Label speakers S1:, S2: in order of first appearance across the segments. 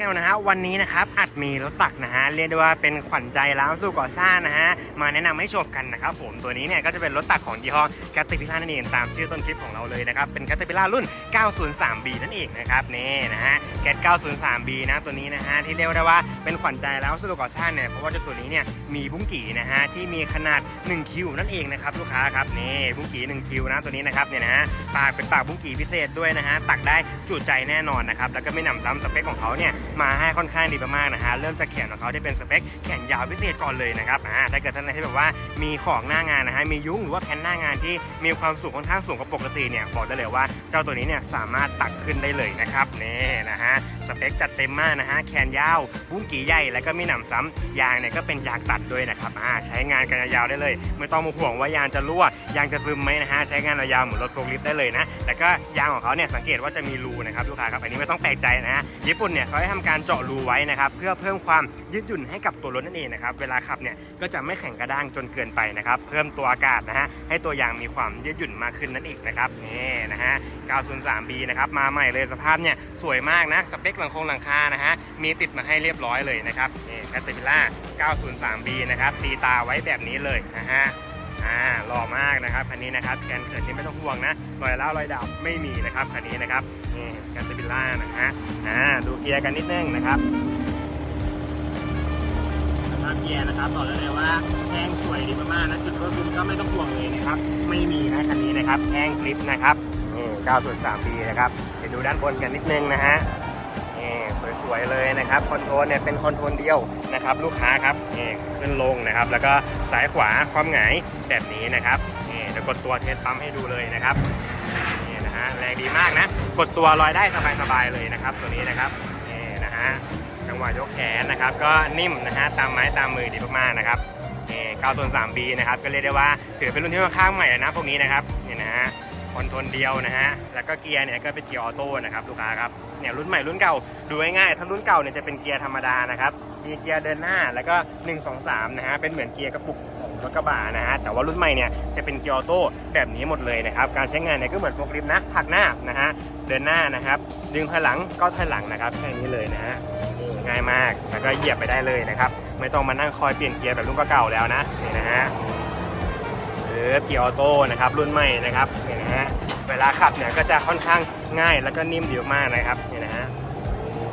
S1: กันนะฮะวันนี้นะครับอัดมีรถตักนะฮะเรียกได้ว่าเป็นขวัญใจร้านสู่ก่อสร้างนะฮะมาแนะนำให้ชมกันนะครับผมตัวนี้เนี่ยก็จะเป็นรถตักของยี่ห้อแคตติพิล่านั่นเองตามชื่อต้นคลิปของเราเลยนะครับเป็นแคตติพิล่ารุ่น 903B นั่นเองนะครับนี่นะฮะแคต 903B นะตัวนี้นะฮะที่เรียกได้ว่าเป็นขวัญใจแล้วสู่ก่อสร้างเนี่ยเพราะว่าเจ้าตัวนี้เนี่ยมีบุ้งกี่นะฮะที่มีขนาด1คิวนั่นเองนะครับลูกค้าครับนี่บุ้งกี่1คิวนะตัวนี้นะครับเนี่ยนะฮะปากเป็นปากบุ้งกี่พิเศษด้วยนะฮะตักได้จุใจแน่นอนนะครับแล้วก็ไม่หนำซ้ำสเปคของเขาเนี่ยมาให้ค่อนข้างดีมากๆนะฮะเริ่มจากแขนของเขาที่เป็นสเปคแขนยาวพิเศษก่อนเลยนะครับอ่าถ้าเกิดท่านใดที่แบบว่ามีของหน้างานนะฮะมียุ้งหรือว่าแผ่นหน้างานที่มีความสูงค่อนข้างสูงกว่าปกติเนี่ยบอกได้เลยว่าเจ้าตัวนี้เนี่ยสามารถตักขึ้นได้เลยนะครับนี่นะฮะสเปคจัดเต็มมากนะฮะแขนยาวบุ้งกี่ใหญ่แล้วก็มีหนำซ้ำยางเนี่ยก็เป็นยางตัดด้วยนะครับอ่าใช้งานกันยาวๆได้เลย ไม่ต้องมาห่วงว่ายางจะรั่วยางจะซึมไหมนะฮะใช้งานยาวๆเหมือนรถโฟล์คลิฟต์ได้เลยนะแต่ก็ยางของเขาเนี่ยสังเกตว่าจะมีรูนะครับลูกค้าครับอันนี้ไม่ต้องแปลกใจนะฮะญี่ปุ่นเนี่ยเขาให้ทำการเจาะรูไว้นะครับเพื่อเพิ่มความยืดหยุ่นให้กับตัวรถนั่นเองนะครับเวลาขับเนี่ยก็จะไม่แข็งกระด้างจนเกินไปนะครับเพิ่มตัวอากาศนะฮะให้ตัวยางมีความยืดหยุ่นมากขึ้นนั่นเองนะครับนี่นะฮะ 903B นะครับมาใหม่เลยสภาพเนี่ยสวยมากนะสเปคหลังคงหลังคานะฮะมีติดมาให้เรียบร้อยเลยนะครับนี่แคตติล่า 903B นะครับตีตาไว้แบบนี้เลยนะฮะอ่าหล่อมากนะครับคันนี้นะครับแกนเขินนี่ไม่ต้องห่วงนะรอยเล้ารอยดำไม่มีนะครับคันนี้นะครับนี่แกนเซบิล่านะฮะอ่าดูเกียร์กันนิดนึงนะครับสภาพเกียร์นะครับบอกได้เลยว่าแห้งสวยดีมากๆนะจุดรถคุณก็ไม่ต้องห่วงเลยนะครับไม่มีนะคันนี้นะครับแห้งกริปนะครับนี่903ปีนะครับเดี๋ยวดูด้านบนกันนิดนึงนะฮะ วยเลยนะครับคอนโทรลเนี่ยเป็นคอนโทรลเดียวนะครับลูกค้าครับนี่ขึ้นลงนะครับ แล้วก็ซ้ายขวาความหงายแบบนี้นะครับนี่เดี๋ยวกดตัวเทสปั๊มให้ดูเลยนะครับนี่นะฮะแรงดีมากนะ กดตัวลอยได้สบายๆเลยนะครับ ตัวนี้นะครับนี่นะฮะจังหวะยกแขนนะครับ ก็นิ่มนะฮะตามไม้ตามมือดีมากๆนะครับนี่9ส่วน 3B นะครับก็เรียกได้ว่าถือเป็นรุ่นที่ค่อนข้างใหม่นะพวกนี้นะครับนี่นะฮะ คอนโทรลเดียวนะฮะ แล้วก็เกียร์เนี่ยก็เป็นเกียร์ออโต้นะครับลูกค้าครับ เนี่ยรุ่นใหม่รุ่นเก่าดูง่ายๆ ถ้ารุ่นเก่าเนี่ยจะเป็นเกียร์ธรรมดานะครับ มีเกียร์เดินหน้าแล้วก็ 1 2 3 นะฮะ เป็นเหมือนเกียร์กระปุกของรถกระบะนะฮะ แต่ว่ารุ่นใหม่เนี่ยจะเป็นเกียร์ออโต้แบบนี้หมดเลยนะครับ การใช้งานเนี่ยก็เหมือนโฟล์คลิฟต์นะผักหน้านะฮะ เดินหน้านะครับ ดึงถอยหลังก็ถอยหลังนะครับแค่นี้เลยนะฮะง่ายมาก แล้วก็เหยียบไปได้เลยนะครับ ไม่ต้องมานั่งคอยเปลี่ยนเกียร์แบบรุ่นเก่าแล้วนะ นี่นะฮะ รือเกียร์ออโต้นะครับรุ่นใหม่นะครับนี่นะฮะเวลาขับเนี่ยก็จะค่อนข้างง่ายแล้วก็นิ่มดีมากนะครับนี่นะฮะ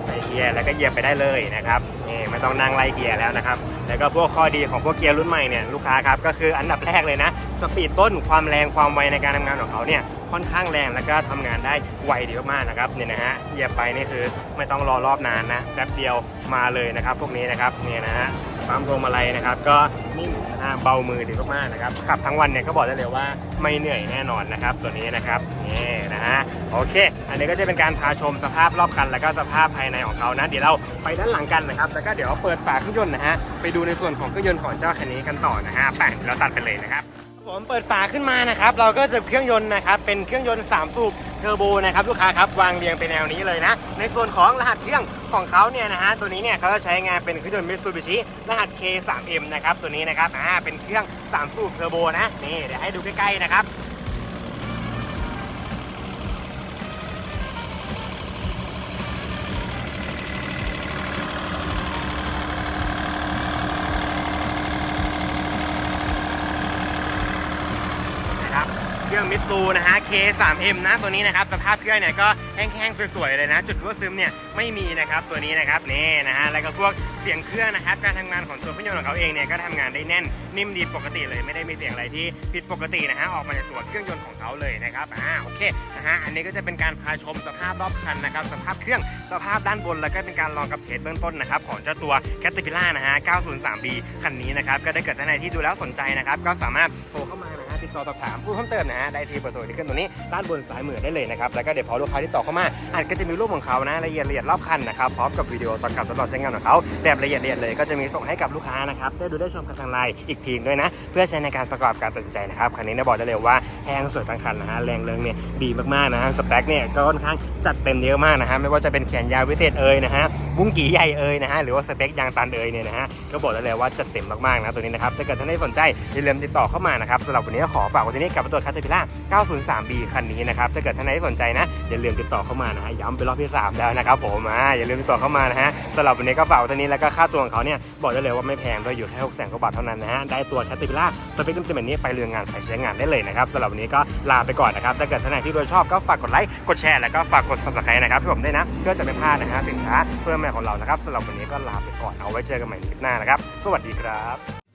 S1: ไปเกียร์แล้วก็เหยียบไปได้เลยนะครับ นี่ไม่ต้องนั่งไล่เกียร์แล้วนะครับ แล้วก็พวกข้อดีของพวกเกียร์รุ่นใหม่เนี่ยลูกค้าครับก็คืออันดับแรกเลยนะสปีดต้นความแรงความไวในการทำงานของเขาเนี่ยค่อนข้างแรงแล้วก็ทำงานได้ไวดีมากนะครับเนี่ยนะฮะเหยียบไปนี่คือไม่ต้องรอรอบนานนะแป๊บเดียวมาเลยนะครับ พวกนี้นะครับเนี่ยนะฮะปั๊มพวงมาลัยนะครับ ก็นิ่มนะเบามือดีมากๆนะครับขับทั้งวันเนี่ยก็บอกได้เลยว่าไม่เหนื่อยแน่นอนนะครับ ตัวนี้นะครับนี่นะฮะโอเค อันนี้ก็จะเป็นการพาชมสภาพรอบคัน แล้วก็สภาพภายในของเขานะเดี๋ยวเราไปด้านหลังกันนะครับแล้วก็เดี๋ยวเปิดฝาเครื่องยนต์นะฮะไปดูในส่วนของเครื่องยนต์ของเจ้าคันนี้กันต่อนะฮะไปเดี๋ยวเราตัดไปเลยนะครับผมเปิดฝาขึ้นมานะครับ เราก็จะเครื่องยนต์นะครับเป็นเครื่องยนต์3สูบเทอร์โบนะครับลูกค้าครับวางเรียงเป็นแนวนี้เลยนะ ในส่วนของรหัสเครื่องของเขาเนี่ยนะฮะตัวนี้เนี่ยเขาจะใช้งานเป็นเครื่องยนต์ Mitsubishi รหัส K3M นะครับตัวนี้นะครับอ่าเป็นเครื่อง3สูบเทอร์โบนะนี่เดี๋ยวให้ดูใกล้ๆนะครับ นะครับ เครื่องมิตซูนะฮะ K3M นะตัวนี้นะครับสภาพเครื่องเนี่ยก็แห้งๆสวยๆเลยนะ จุดรั่วซึมเนี่ยไม่มีนะครับตัวนี้นะครับนี่นะฮะแล้วก็พวกเสียงเครื่องนะครับการทำงานของตัวเครื่องยนต์ของเขาเองเนี่ยก็ทำงานได้แน่นนิ่มดีปกติเลยไม่ได้มีเสียงอะไรที่ผิดปกตินะฮะออกมาจากตัวเครื่องยนต์ของเขาเลยนะครับอ่าโอเคนะฮะอันนี้ก็จะเป็นการพาชมสภาพรอบคันนะครับสภาพเครื่องสภาพด้านบนแล้วก็เป็นการลองกับเทสเบื้องต้นนะครับของเจ้าตัว Caterpillar นะฮะ 903B คันนี้นะครับก็ได้เกิดท่านใดที่ดูแล้วสนใจนะครับก็สามารถโทรเข้ามา ติดต่อสอบถามผู้เพิ่มเติมนะฮะได้ที่เบอร์โทรที่ขึ้นตรงนี้ด้านบนซ้ายมือได้เลยนะครับแล้วก็เดี๋ยวพอลูกค้าที่ต่อเข้ามาอาจก็จะมีรูปของเขานะละเอียดละเอียดรอบคันนะครับพร้อมกับวิดีโอตอนขับตลองใช้งานของเขาแบบละเอียดละเอียดเลยก็จะมีส่งให้กับลูกค้านะครับได้ดูได้ชมกันทางไลน์อีกทีด้วยนะ เพื่อใช้ในการประกอบการตัดสินใจนะครับคันนี้นะบอกได้เลยว่า แพงสวยทั้งคันนะฮะแรงเริงเนี่ยดีมากๆนะฮะสเปคเนี่ยก็ค่อนข้างจัดเต็มเยอะมากนะฮะไม่ว่าจะเป็นแขนยาวพิเศษเอ่ยนะฮะบุ้งกี่ใหญ่เอ่ยนะฮะหรือว่าสเปคยางตันเอ่ยเนี่ยนะฮะก็บอกได้เลยว่าจัดเต็มมากๆนะตัวนี้นะครับถ้าเกิดท่านได้สนใจอย่าลืมติดต่อเข้ามานะครับสำหรับวันนี้ก็ขอฝากไวันนี้กับตัวคาเทพิล่า 903B คันนี้นะครับถ้าเกิดท่านไหนสนใจนะอย่าลืมติดต่อเข้ามานะฮะย้ำเป็นรอบที่สาแล้วนะครับผมอ่าอย่าลืมติดต่อเข้ามานะฮะสำหรับวันนี้ก็ฝากไว้เท่านี้แล้วก็ค่าตัวของเขาเนี่ยบอกได้เลยว่าไม่แพงด้วยอยู่แค่6แสนกว่าบาทเท่านั้นนะฮะได้ตัวคทติล่าสเปคเต็มๆแบบนี้ไปเรืองงานไปใช้งานได้เลยนะครับสำหรับวันนี้ก็ลาไปก่อนนะครับถ้าเกิดท่านไหนที่ดูชอบก็ฝากกดไลค์กดแชร์แล้วก็ฝากกด subscribe นะครับให้ผมด้วยนะเพื่อจะไม่พลาดนะฮะสินค้าเพื่อแม่ของเรานะครับสำหรับวันนี้ก็ลาไปก่อนเอาไว้เจอกันใหม่คลิปหน้านะครับ สวัสดีครับ